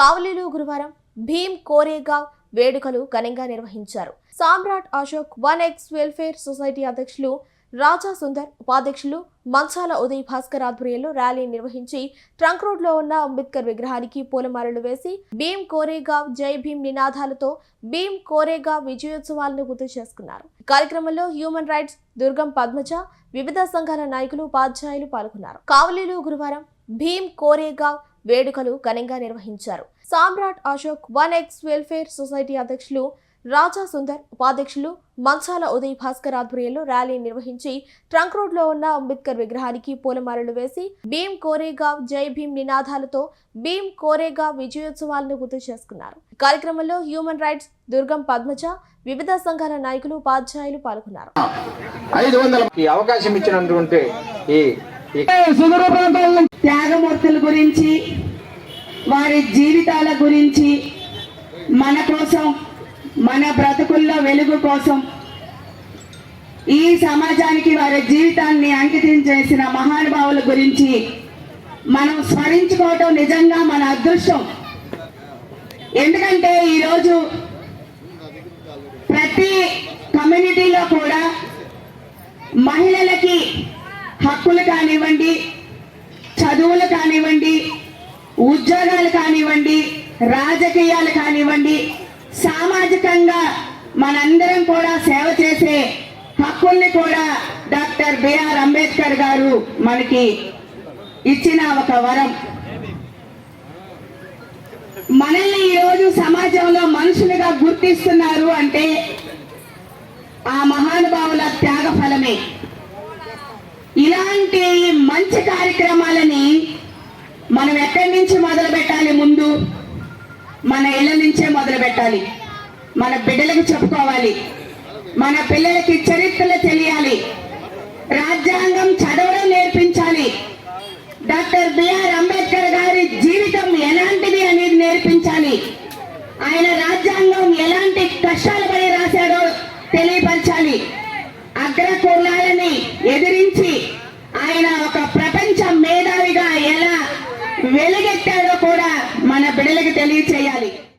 కావలిలో గురువారం భీమ్ కోరేగావ్ వేడుకలు ఘనంగా నిర్వహించారు. Samrat Ashok one X welfare society అధ్యక్షులు రాజా సుందర్ ఉపాధ్యక్షులు మంచాల ఉదయ్ భాస్కర్ ఆధ్వర్యంలో ర్యాలీ నిర్వహించి ట్రంక్ రోడ్లో ఉన్న అంబేద్కర్ విగ్రహానికి పూలమాలలు వేసి భీమ్ కోరేగావ్ జై భీమ్ నినాదాలతో భీమ్ కోరేగావ్ విజయోత్సవాలను గుర్తు చేసుకున్నారు. కార్యక్రమంలో హ్యూమన్ రైట్స్ దుర్గం పద్మజ వివిధ సంఘాల నాయకులు ఉపాధ్యాయులు పాల్గొన్నారు. కావలిలో గురువారం భీమ్ కోరేగావ్ వేడుకలు ఘనంగా నిర్వహించారు. Samrat Ashok one X welfare society అధ్యక్షులు రాజా సుందర్ ఉపాధ్యక్షులు మంచాల ఉదయ్ భాస్కర్ ఆధ్వర్యంలో ర్యాలీ నిర్వహించి ట్రంక్ రోడ్లో ఉన్న అంబేద్కర్ విగ్రహానికి పూలమాలలు వేసి భీమ్ కోరేగావ్ జై భీమ్ నినాదాలతో భీమ్ కోరేగావ్ విజయోత్సవాలను గుర్తు చేసుకున్నారు. కార్యక్రమంలో హ్యూమన్ రైట్స్ దుర్గం పద్మజ వివిధ సంఘాల నాయకులు ఉపాధ్యాయులు పాల్గొన్నారు. ఐదు వందల ఈ అవకాశం ఇచ్చినటువంటి ఈ త్యాగమూర్తుల గురించి వారి జీవితాల గురించి మన కోసం మన బ్రతుకుల్లో వెలుగు కోసం ఈ సమాజానికి వారి జీవితాన్ని అంకితం చేసిన మహానుభావుల గురించి మనం స్మరించుకోవటం నిజంగా మన అదృష్టం. ఎందుకంటే ఈరోజు ప్రతి కమ్యూనిటీలో కూడా మహిళలకి హక్కులు కానివ్వండి చదువులు కానివ్వండి ఉద్యోగాలు కానివ్వండి రాజకీయాలు కానివ్వండి సామాజికంగా మనందరం కూడా సేవ చేసే హక్కుల్ని కూడా డాక్టర్ బిఆర్ అంబేద్కర్ గారు మనకి ఇచ్చిన ఒక వరం. మనల్ని ఈరోజు సమాజంలో మనుషులుగా గుర్తిస్తున్నారు అంటే ఆ మహానుభావుల త్యాగ ఫలమే ఇలాంటి మంచి కార్యక్రమాలని మనం ఎక్కడి నుంచి మొదలు పెట్టాలి ముందు? మన ఇళ్ళ నుంచే మొదలు పెట్టాలి. మన బిడ్డలకు చెప్పుకోవాలి. మన పిల్లలకి చరిత్రలు తెలియాలి. రాజ్యాంగం చదవడం నేర్పించాలి. డాక్టర్ బిఆర్ అంబేద్కర్ గారి జీవితం ఎలాంటిది అనేది నేర్పించాలి. ఆయన రాజ్యాంగం ఎలాంటి కష్టాలు పడి రాశాడో తెలియపరచాలి. అగ్ర కులాలని ఎదిరించి మేధావిగా